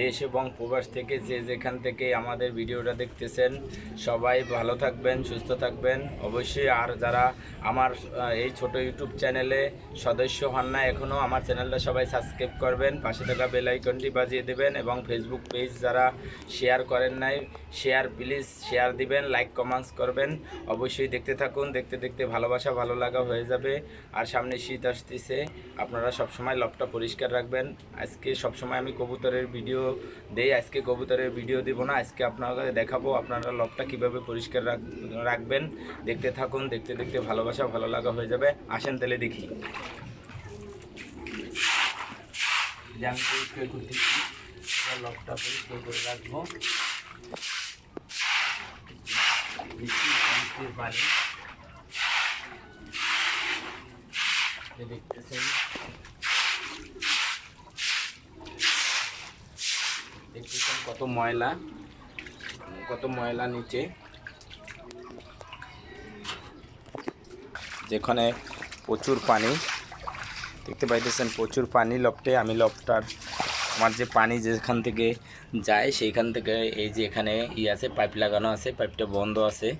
দেশ এবং প্রবাস থেকে যে যেখান থেকে আমাদের ভিডিওটা দেখতেছেন, সবাই ভালো থাকবেন, সুস্থ থাকবেন। অবশ্যই আর যারা আমার এই ছোট ইউটিউব চ্যানেলে সদস্য হন না এখনও আমার চ্যানেলটা সবাই সাবস্ক্রাইব করবেন, পাশে থাকা বেল আইকনটি বাজিয়ে দেবেন এবং ফেসবুক পেজ যারা শেয়ার করেন নাই শেয়ার প্লিজ শেয়ার দিবেন লাইক কমেন্টস করবেন। অবশ্যই দেখতে থাকুন, দেখতে দেখতে ভালোবাসা, ভালো লাগা হয়ে যাবে। আর সামনে শীত আসতেছে, আপনারা সবসময় লবটা পরিষ্কার রাখবেন। আজকে সবসময় আমি কবুতরের ভিডিও দেই, আজকে কবুতরের ভিডিও দিব না, আজকে আপনাদের দেখাবো আপনারা লবটা কীভাবে পরিষ্কার রাখ- রাখবেন। দেখতে থাকুন, দেখতে দেখতে ভালোবাসা, ভালো লাগা হয়ে যাবে। আসেন তাহলে দেখি। আমি পরিষ্কার করে রাখব। দেখতেছেন। কত ময়লা কত ময়লা নিচে। যেখানে প্রচুর পানি, দেখতে পাইতেছেন প্রচুর পানি লপটে। আমি লপটার, আমার যে পানি যেখান থেকে যায়, সেইখান থেকে এই যে এখানে ই আছে, পাইপ লাগানো আছে, পাইপটা বন্ধ আছে।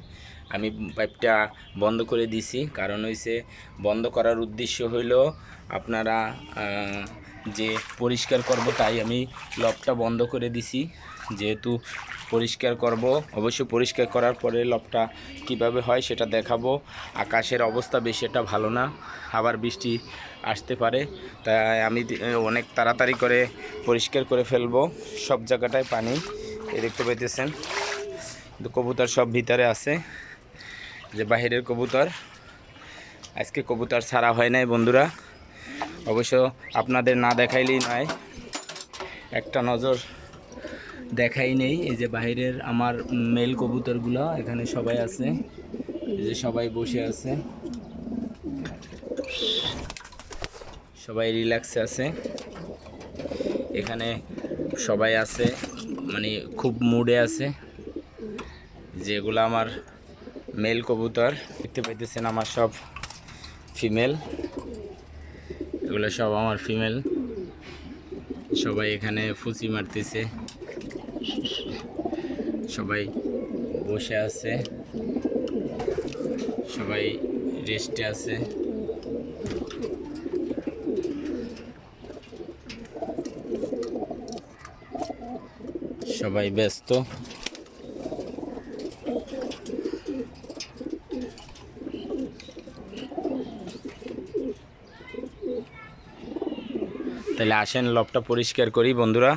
আমি পাইপটা বন্ধ করে দিছি। কারণ হইছে, বন্ধ করার উদ্দেশ্য হইল আপনারা যে পরিষ্কার করব তাই আমি লবটা বন্ধ করে দিছি। যেহেতু পরিষ্কার করব, অবশ্য পরিষ্কার করার পরে লবটা কীভাবে হয় সেটা দেখাবো। আকাশের অবস্থা বেশি একটা ভালো না, আবার বৃষ্টি আসতে পারে। তাই আমি অনেক তাড়াতাড়ি করে পরিষ্কার করে ফেলব সব জায়গাটায় পানি। এ দেখতে পাইতেছেন কবুতর সব ভিতরে আছে, যে বাহিরের কবুতর। আজকে কবুতর ছাড়া হয় নাই বন্ধুরা। অবশ্য আপনাদের না দেখাইলেই নয়, একটা নজর দেখাই নেই। এই যে বাইরের আমার মেল কবুতরগুলো, এখানে সবাই আছে। এই যে সবাই বসে আছে। সবাই রিল্যাক্সে আছে। এখানে সবাই আছে মানে খুব মুডে আছে। যেগুলো আমার মেল কবুতর, দেখতে পাইতেছেন আমার সব ফিমেল এগুলো সব আমার ফিমেল। সবাই এখানে ফুচি মারতেছে। সবাই বসে আছে। সবাই রেস্টে আছে। সবাই ব্যস্ত। তাহলে আসেন লবটা পরিষ্কার করি বন্ধুরা।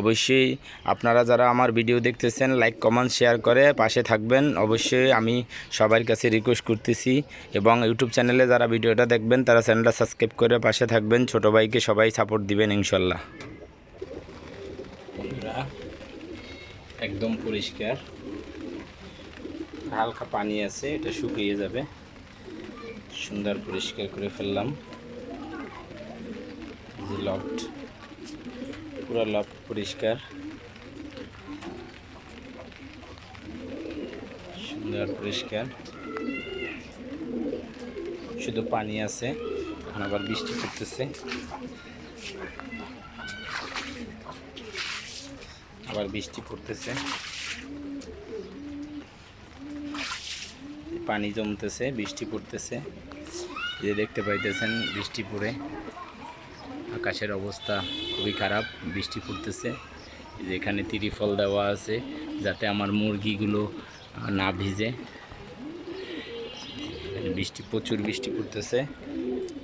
অবশ্যই আপনারা যারা আমার ভিডিও দেখতেছেন লাইক কমেন্ট শেয়ার করে পাশে থাকবেন। অবশ্যই আমি সবার কাছে রিকোয়েস্ট করতেছি এবং ইউটিউব চ্যানেলে যারা ভিডিওটা দেখবেন, তারা চ্যানেলটা সাবস্ক্রাইব করে পাশে থাকবেন। ছোট ভাইকে সবাই সাপোর্ট দিবেন ইনশাল্লাহ। একদম পরিষ্কার। হালকা পানি আছে, এটা শুকিয়ে যাবে। সুন্দর পরিষ্কার করে ফেললাম। যে লফট। পুরো লফট পরিষ্কার। সুন্দর পরিষ্কার। শুধু পানি আছে, এখন আবার বৃষ্টি পড়তেছে। আবার বৃষ্টি পড়তেছে। পানি জমতেছে, বৃষ্টি পড়তেছে। যে দেখতে পাইতেছেন বৃষ্টি পড়ে। আকাশের অবস্থা খুবই খারাপ, বৃষ্টি পড়তেছে। যেখানে তিরিফল দেওয়া আছে, যাতে আমার মুরগিগুলো না ভিজে। বৃষ্টি, প্রচুর বৃষ্টি পড়তেছে।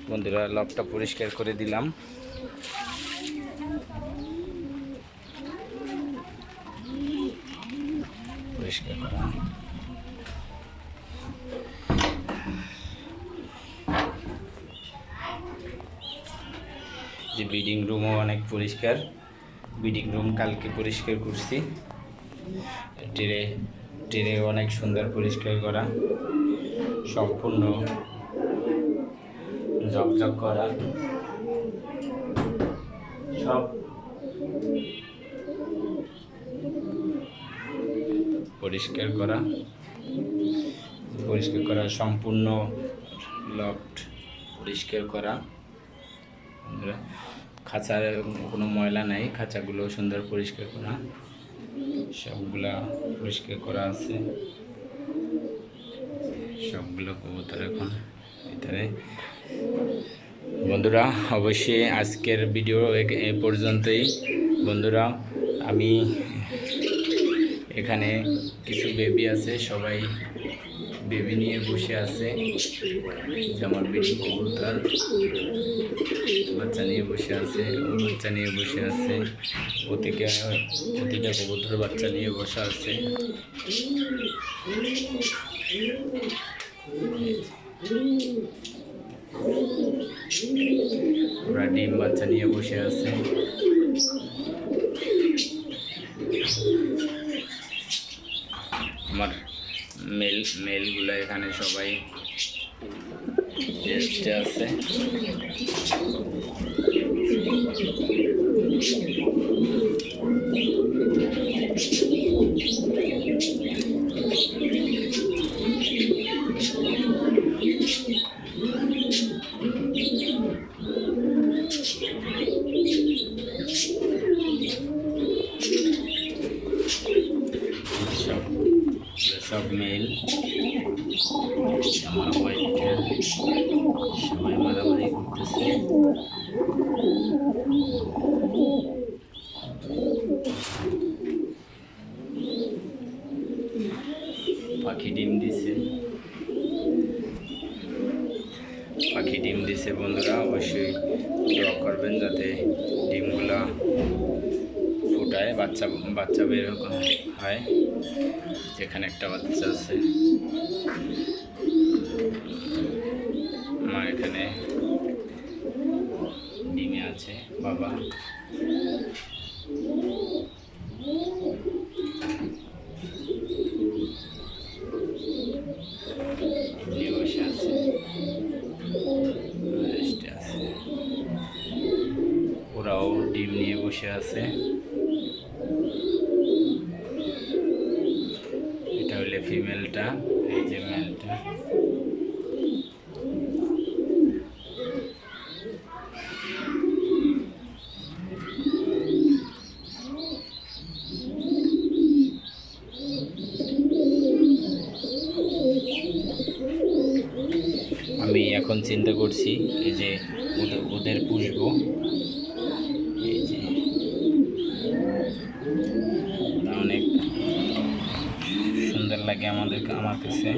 বন্ধুরা লবটা পরিষ্কার করে দিলাম। পরিষ্কার করা। যে ব্রিডিং রুমও অনেক পরিষ্কার। ব্রিডিং রুম কালকে পরিষ্কার করছি। ট্রে ট্রে অনেক সুন্দর পরিষ্কার করা। সম্পূর্ণ জকজক করা। সব পরিষ্কার করা। পরিষ্কার করা, সম্পূর্ণ লফট পরিষ্কার করা। খাঁচার কোনো ময়লা নাই, খাঁচাগুলো সুন্দর পরিষ্কার করা। সবগুলা পরিষ্কার করা আছে। সবগুলো কবুতর এখন ভিতরে। বন্ধুরা, অবশ্যই আজকের ভিডিও এ পর্যন্তই। বন্ধুরা, আমি এখানে কিছু বেবি আছে, সবাই বেবি নিয়ে বসে আছে যে আমার বেটি কবুতর বাচ্চা নিয়ে বসে আছে ও বাচ্চা নিয়ে বসে আছে ওদিকে ওদিকে কবুতর বাচ্চা নিয়ে বসে আছে ওরা ডিম বাচ্চা নিয়ে বসে আছে আমার মেল মেলগুলো এখানে সবাই টেস্টে আছে সব সব মেল আমার হোয়াইট সবাই মারামারি করতেছে। পাখি ডিম দিছে। পাখি ডিম দিছে বন্ধুরা, অবশ্যই দোয়া করবেন যাতে ডিমগুলা ফুটায়, বাচ্চা বাচ্চা বের হয়। যেখানে একটা বাচ্চা আছে। আমার এখানে ডিমে আছে, বাবা। বসে আছে। ওরাও ডিম নিয়ে বসে আছে এটা হলে ফিমেলটা এই যে মেলটা আমি এখন চিন্তা করছি, এই যে ওদের পুষবো। এই যে অনেক সুন্দর লাগে আমাদের, আমার কাছে।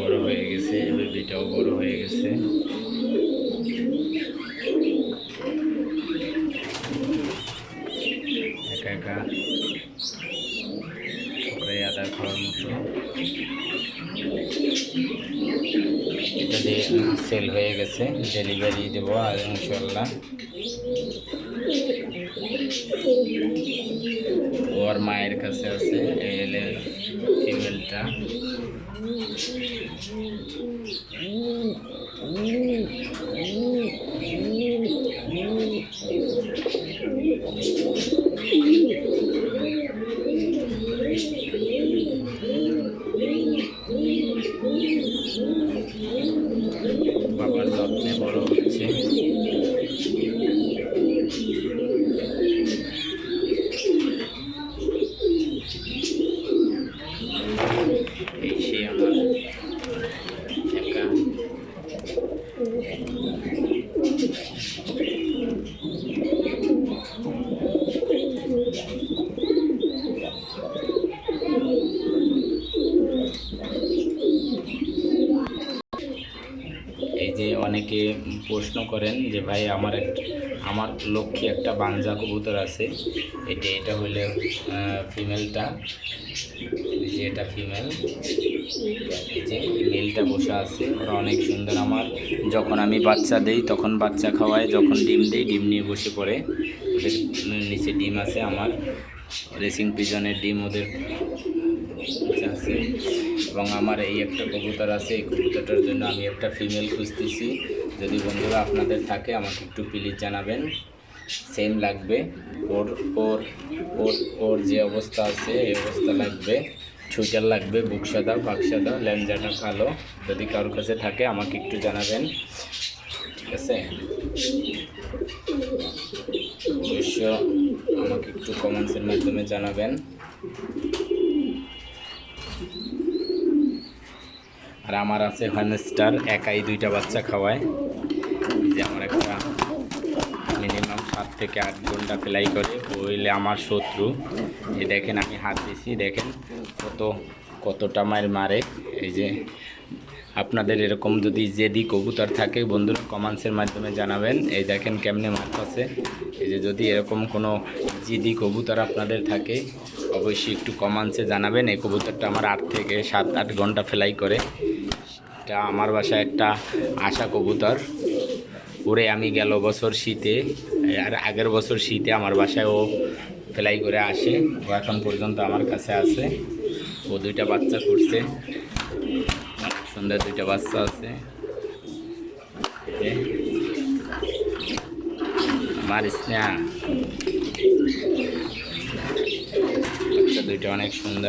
বড় হয়ে গেছে, বেবিটাও বড় হয়ে গেছে। সেল হয়ে গেছে ডেলিভারি দেবো আর ইনশাল্লাহ ওর মায়ের কাছে আছে এই এলে ফিমেলটা বাবার যত্নে বড় হচ্ছে এই সে আমার একা এই যে অনেকে প্রশ্ন করেন যে, ভাই, আমার আমার লক্ষ্মী একটা বাঞ্জা কবুতর আছে। এটা এটা হইলে ফিমেলটা যে এটা ফিমেল যে মেলটা বসে আছে। ওরা অনেক সুন্দর। আমার যখন আমি বাচ্চা দেই, তখন বাচ্চা খাওয়াই যখন ডিম দিই, ডিম নিয়ে বসে পড়ে। ওদের নিচে ডিম আছে আমার। রেসিং পিজনের ডিম ওদের আছে। এবং আমার এই একটা কবুতর আছে, এই কবুতরটার জন্য আমি একটা ফিমেল খুঁজতেছি। যদি বন্ধুরা আপনাদের থাকে, আমাকে একটু প্লিজ জানাবেন। সেম লাগবে। ওর ওর ওর ওর যে অবস্থা আছে, এই অবস্থা লাগবে। ছুইটার লাগবে, বুক সাদা, পাক সাদা ল্যাঞ্জাটা কালো। যদি কারোর কাছে থাকে, আমাকে একটু জানাবেন। ঠিক আছে? অবশ্য আমাকে একটু কমেন্টসের মাধ্যমে জানাবেন। আর আমার আছে হ্যামস্টার একাই দুইটা বাচ্চা খাওয়ায়। যে আমার একটা মিনিমাম সাত থেকে আট ঘণ্টা ফ্লাই করে হইলে আমার শত্রু। এই দেখেন আমি হাত দিছি, দেখেন কত, কতটা মায়ের মারে। এই যে আপনাদের এরকম যদি জেদি কবুতর থাকে, বন্ধুরা কমেন্টসের মাধ্যমে জানাবেন। এই দেখেন কেমনে মারতেছে। এই যে যদি এরকম কোনো জিদি কবুতর আপনাদের থাকে, অবশ্যই একটু কমেন্টসে জানাবেন। এই কবুতরটা আমার আট থেকে সাত, আট ঘণ্টা ফ্লাই করে। এটা আমার বাসায় একটা আশা কবুতর। ওরে আমি গেল বছর শীতে, আর আগের বছর শীতে আমার বাসায় ও ফ্লাই করে আসে। ও এখন পর্যন্ত আমার কাছে আছে। ও দুইটা বাচ্চা করছে। সুন্দর দুইটা বাচ্চা আছে। আমার স্নেহা। দুইটা অনেক সুন্দর।